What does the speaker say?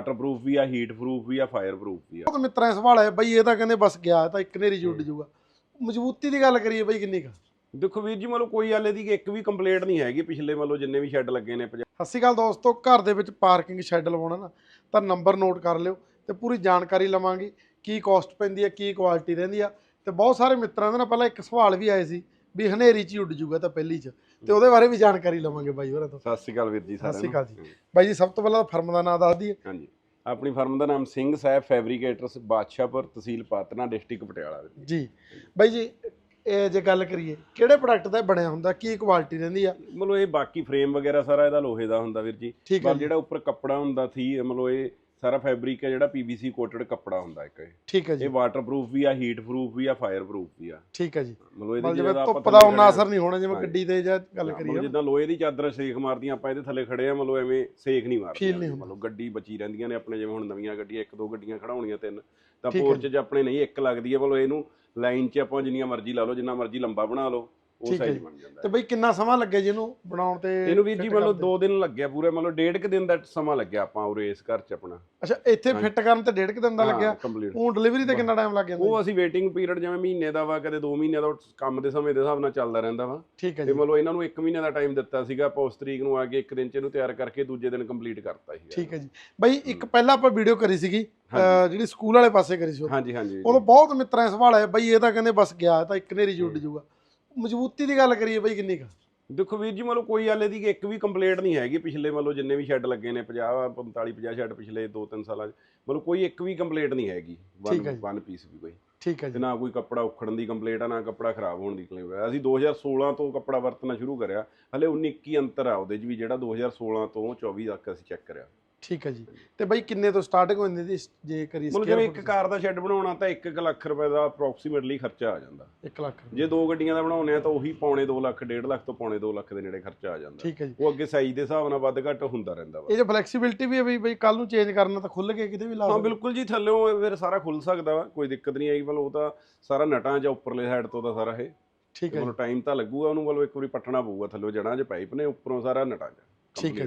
Waterproof ਵੀ ਆ heat proof ਵੀ ਆ fire proof ਵੀ ਆ। ਮਿੱਤਰਾਂ ਸਵਾਲ ਹੈ ਬਈ ਇਹ ਤਾਂ ਕਹਿੰਦੇ ਬਸ ਗਿਆ ਤਾਂ ਇੱਕ ਨੇਰੀ ਜੁੜ ਜਾਊਗਾ ਮਜ਼ਬੂਤੀ ਦੀ ਗੱਲ ਕਰੀਏ ਬਈ ਕਿੰਨੀ ਕੁ? ਦੇਖੋ ਵੀਰ ਜੀ ਮੰਨ ਲਓ ਕੋਈ ਹਾਲੇ ਦੀ ਇੱਕ ਵੀ ਕੰਪਲੇਂਟ ਨਹੀਂ ਹੈਗੀ ਪਿਛਲੇ ਮੰਨ ਲਓ ਜਿੰਨੇ ਵੀ ਸ਼ੈੱਡ ਲੱਗੇ ਨੇ ਸਤਿ ਸ਼੍ਰੀ ਅਕਾਲ ਦੋਸਤੋ ਘਰ ਦੇ ਵਿੱਚ ਪਾਰਕਿੰਗ ਸ਼ੈੱਡ ਲਵਾਉਣਾ ਨਾ ਤਾਂ ਨੰਬਰ ਨੋਟ ਕਰ ਲਿਓ ਤੇ ਪੂਰੀ ਜਾਣਕਾਰੀ ਲਵਾਂਗੇ ਕੀ ਕਾਸਟ ਪੈਂਦੀ ਹੈ ਕੀ ਕੁਆਲਿਟੀ ਰਹਿੰਦੀ ਆ। ਤੇ ਬਹੁਤ ਸਾਰੇ ਮਿੱਤਰਾਂ ਦੇ ਨਾਲ ਪਹਿਲਾਂ ਇੱਕ ਸਵਾਲ ਵੀ ਆਏ ਸੀ ਵੀ ਹਨੇਰੀ ਚ ਹੀ ਉੱਡ ਜਾਊਗਾ ਤਾਂ ਪਹਿਲੀ ਚ। ਤੇ ਉਹਦੇ ਬਾਰੇ ਵੀ ਜਾਣਕਾਰੀ ਲਵਾਂਗੇ ਬਾਈ ਹੋਰਾਂ ਤੋਂ। ਸਤਿ ਸ਼੍ਰੀ ਅਕਾਲ ਵੀਰ ਜੀ ਸਤਿ ਸ਼੍ਰੀ ਅਕਾਲ ਨੂੰ। ਬਾਈ ਜੀ ਸਭ ਤੋਂ ਪਹਿਲਾਂ ਫਰਮ ਦਾ ਨਾਮ ਦੱਸ ਦਈਏ। ਹਾਂਜੀ। ਆਪਣੀ ਫਰਮ ਦਾ ਨਾਮ ਸਿੰਘ ਸਾਹਿਬ ਫੈਬਰੀਕੇਟਰਸ ਬਾਦਸ਼ਾਹਪੁਰ ਤਹਿਸੀਲ ਪਾਤਨਾ ਡਿਸਟ੍ਰਿਕਟ ਪਟਿਆਲਾ ਵੀਰ ਜੀ ਜੀ। ਬਾਈ ਜੀ ਇਹ ਜੇ ਗੱਲ ਕਰੀਏ ਕਿਹੜੇ ਪ੍ਰੋਡਕਟ ਦਾ ਇਹ ਬਣਿਆ ਹੁੰਦਾ ਕੀ ਕੁਆਲਿਟੀ ਰਹਿੰਦੀ ਆ? ਮਤਲਬ ਇਹ ਬਾਕੀ ਫਰੇਮ ਵਗੈਰਾ ਸਾਰਾ ਇਹਦਾ ਲੋਹੇ ਦਾ ਹੁੰਦਾ ਵੀਰ ਜੀ। ਠੀਕ ਹੈ ਪਰ ਜੀ। ਜਿਹੜਾ ਉੱਪਰ ਕੱਪੜਾ ਹੁੰਦਾ ਸੀ ਮਤਲਬ ਇਹ ਸਾਰਾ ਫੈਬਰਿਕ ਹੈ ਜਿਹੜਾ ਪੀਵੀਸੀ ਕੋਟਡ ਕੱਪੜਾ ਹੁੰਦਾ ਇੱਕ ਇਹ। ਠੀਕ ਹੈ ਜੀ। ਇਹ ਵਾਟਰਪ੍ਰੂਫ ਵੀ ਆ ਹੀਟ ਪ੍ਰੂਫ ਵੀ ਆ ਫਾਇਰ ਪ੍ਰੂਫ ਵੀ ਆ। ਠੀਕ ਹੈ ਜੀ। ਮਤਲਬ ਜਿਵੇਂ ਆਪਾਂ ਧੁੱਪ ਦਾ ਉਹਨਾਂ ਅਸਰ ਨਹੀਂ ਹੋਣਾ ਜਿਵੇਂ। ਗੱਡੀ ਤੇ ਜਾਂ ਗੱਲ ਕਰੀਏ। ਜਿੱਦਾਂ ਲੋਹੇ ਦੀ ਚਾਦਰ ਸੇਕ ਮਾਰਦੀਆਂ ਆਪਾਂ ਇਹਦੇ ਥੱਲੇ ਖੜੇ ਆ ਮਤਲਬ ਐਵੇਂ ਸੇਕ ਨਹੀਂ ਮਾਰਦੀ। ਮਤਲਬ ਗੱਡੀ ਬਚੀ ਰਹਿੰਦੀਆਂ ਨੇ ਆਪਣੇ ਜਿਵੇਂ ਹੁਣ ਨਵੀਆਂ ਗੱਡੀਆਂ ਇੱਕ ਦੋ ਗੱਡੀਆਂ ਖੜਾਉਣੀਆਂ ਤਿੰਨ ਤਾਂ ਪੋਰਚ 'ਚ ਆਪਣੇ ਨਹੀਂ ਇੱਕ ਲੱਗਦੀ ਹੈ ਮਤਲਬ ਇਹਨੂੰ ਲਾਈਨ 'ਚ ਆਪਾਂ ਜਿੰਨੀਆਂ ਮਰਜ਼ੀ ਲਾ ਲਓ ਜਿੰਨਾ ਮਰਜ਼ੀ ਲੰਬਾ ਬਣਾ ਲਓ। ਉਹ ਠੀਕ ਹੈ ਸਾਈਜ਼ ਜੀ। ਬਣ ਜਾਂਦਾ ਤੇ ਬਈ ਕਿੰਨਾ ਸਮਾਂ ਲੱਗਿਆ ਜੀ ਇਹਨੂੰ ਬਣਾਉਣ ਤੇ ਇਹਨੂੰ ਵੀਰ ਜੀ fit ਮਤਲਬ ਕਰਦੇ? 2 ਦਿਨ ਲੱਗਿਆ ਪੂਰੇ ਮਤਲਬ ਡੇਢ ਕੁ ਦਿਨ ਦਾ ਸਮਾਂ ਲੱਗਿਆ ਆਪਾਂ ਉਰੇ ਇਸ ਘਰ 'ਚ ਆਪਣਾ। ਅੱਛਾ ਇੱਥੇ। ਫਿੱਟ ਕਰਨ ਤੇ ਡੇਢ ਕੁ ਦਿਨ ਦਾ ਲੱਗਿਆ? ਕੰਪਲੀਟ ਉਹ ਡਿਲੀਵਰੀ ਤੇ ਕਿੰਨਾ ਟਾਈਮ ਲੱਗ ਜਾਂਦਾ ਜੀ? ਉਹ ਅਸੀਂ ਵੇਟਿੰਗ ਪੀਰੀਅਡ ਜਿਵੇਂ ਮਹੀਨੇ ਦਾ ਵਾ ਕਦੇ 2 ਮਹੀਨੇ ਦਾ ਉਹ ਕੰਮ ਦੇ ਸਮੇਂ ਦੇ ਹਿਸਾਬ ਨਾਲ ਚੱਲਦਾ ਰਹਿੰਦਾ ਵਾ। ਠੀਕ ਹੈ ਤੇ ਜੀ। ਮਤਲਬ ਇਹਨਾਂ ਨੂੰ 1 ਮਹੀਨੇ ਦਾ ਟਾਈਮ ਦਿੱਤਾ ਸੀਗਾ ਆਪਾਂ ਉਸ ਤਰੀਕ ਨੂੰ ਆ ਕੇ ਇੱਕ ਦਿਨ ਚ ਇਹਨੂੰ ਤਿਆਰ ਕਰਕੇ ਦੂਜੇ ਦਿਨ ਕੰਪਲੀਟ ਕਰਤਾ ਸੀ ਠੀਕ ਹੈ ਜੀ। ਬਈ ਇੱਕ ਪਹਿਲਾਂ ਆਪਾਂ ਵੀਡੀਓ ਕਰੀ ਸੀਗੀ ਅਹ। ਜਿਹੜੀ ਸਕੂਲ ਵਾਲੇ ਪਾਸੇ ਕਰੀ ਸੀ ਉਦੋਂ। ਹਾਂਜੀ ਹਾਂਜੀ। ਉਦੋਂ ਬਹੁਤ ਮਿੱਤਰਾਂ ਦਾ ਸਵਾਲ ਹੈ ਬਈ ਇਹ ਤਾਂ ਕਹਿੰਦੇ ਬਸ ਗਿਆ ਇਹ ਤਾਂ ਇੱਕ ਨੇਰੀ ਜੁੜ ਜਾਊਗਾ। ਮਜ਼ਬੂਤੀ ਦੀ ਗੱਲ ਕਰੀਏ ਬਈ ਕਿੰਨੀ ਕੁ? ਦੇਖੋ ਵੀਰ ਜੀ ਮਤਲਬ ਕੋਈ ਹਾਲੇ ਦੀ ਇੱਕ ਵੀ ਕੰਪਲੇਂਟ ਨਹੀਂ ਹੈਗੀ ਪਿਛਲੇ ਮਤਲਬ ਜਿੰਨੇ ਵੀ ਸ਼ੈੱਡ ਲੱਗੇ ਨੇ 50 45 50 ਸ਼ੈੱਡ ਪਿਛਲੇ 2-3 ਸਾਲਾਂ 'ਚ ਮਤਲਬ ਕੋਈ ਇੱਕ ਵੀ ਕੰਪਲੇਂਟ ਨਹੀਂ ਹੈਗੀ। ਠੀਕ ਹੈ ਜੀ। ਵਨ ਪੀਸ ਵੀ ਕੋਈ। ਠੀਕ ਹੈ ਤੇ ਜੀ ਨਾ ਕੋਈ ਕੱਪੜਾ ਉਖੜਨ ਦੀ ਕੰਪਲੇਂਟ ਆ ਨਾ ਕੱਪੜਾ ਖਰਾਬ ਹੋਣ ਦੀ ਕੰਪਲੇਂਟ ਆ। ਅਸੀਂ 2016 ਤੋਂ ਕੱਪੜਾ ਵਰਤਣਾ ਸ਼ੁਰੂ ਕਰਿਆ। ਹਲੇ 19 21 ਅੰਤਰ ਆ ਉਹਦੇ 'ਚ ਵੀ ਜਿਹੜਾ 2016 ਤੋਂ 24 ਤੱਕ ਅਸੀਂ ਚੈੱਕ ਕਰਿਆ। ਠੀਕ ਹੈ ਜੀ। ਤੇ ਬਈ ਕਿੰਨੇ ਤੋਂ ਸਟਾਰਟਿੰਗ ਹੋ ਜਾਂਦੀ ਜੀ ਜੇ ਕਰੀ ਮਤਲਬ ਜਿਵੇਂ ਇੱਕ ਕਾਰ ਦਾ ਸ਼ੈੱਡ ਬਣਾਉਣਾ ਤਾਂ 1 ਲੱਖ ਰੁਪਏ ਦਾ ਅਪਰੋਕਸੀਮੇਟਲੀ ਖਰਚਾ ਆ ਜਾਂਦਾ। 1 ਲੱਖ ਜੇ ਦੋ ਗੱਡੀਆਂ ਦਾ ਬਣਾਉਣੇ ਆ ਤਾਂ ਉਹੀ ਪੌਣੇ 2 ਲੱਖ 1.5 ਲੱਖ ਤੋਂ ਪੌਣੇ 2 ਲੱਖ ਦੇ ਨੇੜੇ ਖਰਚਾ ਆ ਜਾਂਦਾ। ਠੀਕ ਹੈ ਜੀ। ਉਹ ਅੱਗੇ ਸਾਈਜ਼ ਦੇ ਹਿਸਾਬ ਨਾਲ ਵੱਧ ਘੱਟ ਹੁੰਦਾ ਰਹਿੰਦਾ ਵਾ। ਇਹ ਜੋ ਫਲੈਕਸੀਬਿਲਿਟੀ ਵੀ ਹੈ ਬਈ ਬਈ ਕੱਲ ਨੂੰ ਚੇਂਜ ਕਰਨਾ ਤਾਂ ਖੁੱਲ ਕੇ ਕਿਤੇ ਵੀ ਲਾ ਹਾਂ ਬਿਲਕੁਲ ਜੀ ਥੱਲੇੋਂ ਫਿਰ ਸਾਰਾ ਖੁੱਲ ਸਕਦਾ ਵਾ ਕੋਈ ਦਿੱਕਤ ਨਹੀਂ ਆਈ ਮਤਲਬ ਉਹ ਤਾਂ ਸਾਰਾ ਨਟਾਂ ਜਾਂ ਉੱਪਰਲੇ ਸਾਈਡ ਤੋਂ ਦਾ ਸਾਰਾ ਇਹ। ਠੀਕ ਹੈ ਜੀ ਮਤਲਬ ਟਾਈਮ ਤਾਂ ਲੱਗੂਗਾ ਉਹਨੂੰ ਮਤਲਬ ਇੱਕ ਵਾਰੀ ਪੱਟਣਾ ਪਊਗਾ ਥੱਲੇ ਜੜਾਂ 'ਚ ਪਾਈਪ ਨੇ ਉੱਪਰੋਂ ਸਾਰਾ ਨਟਾਂ 'ਚ ਠੀਕ ਹੈ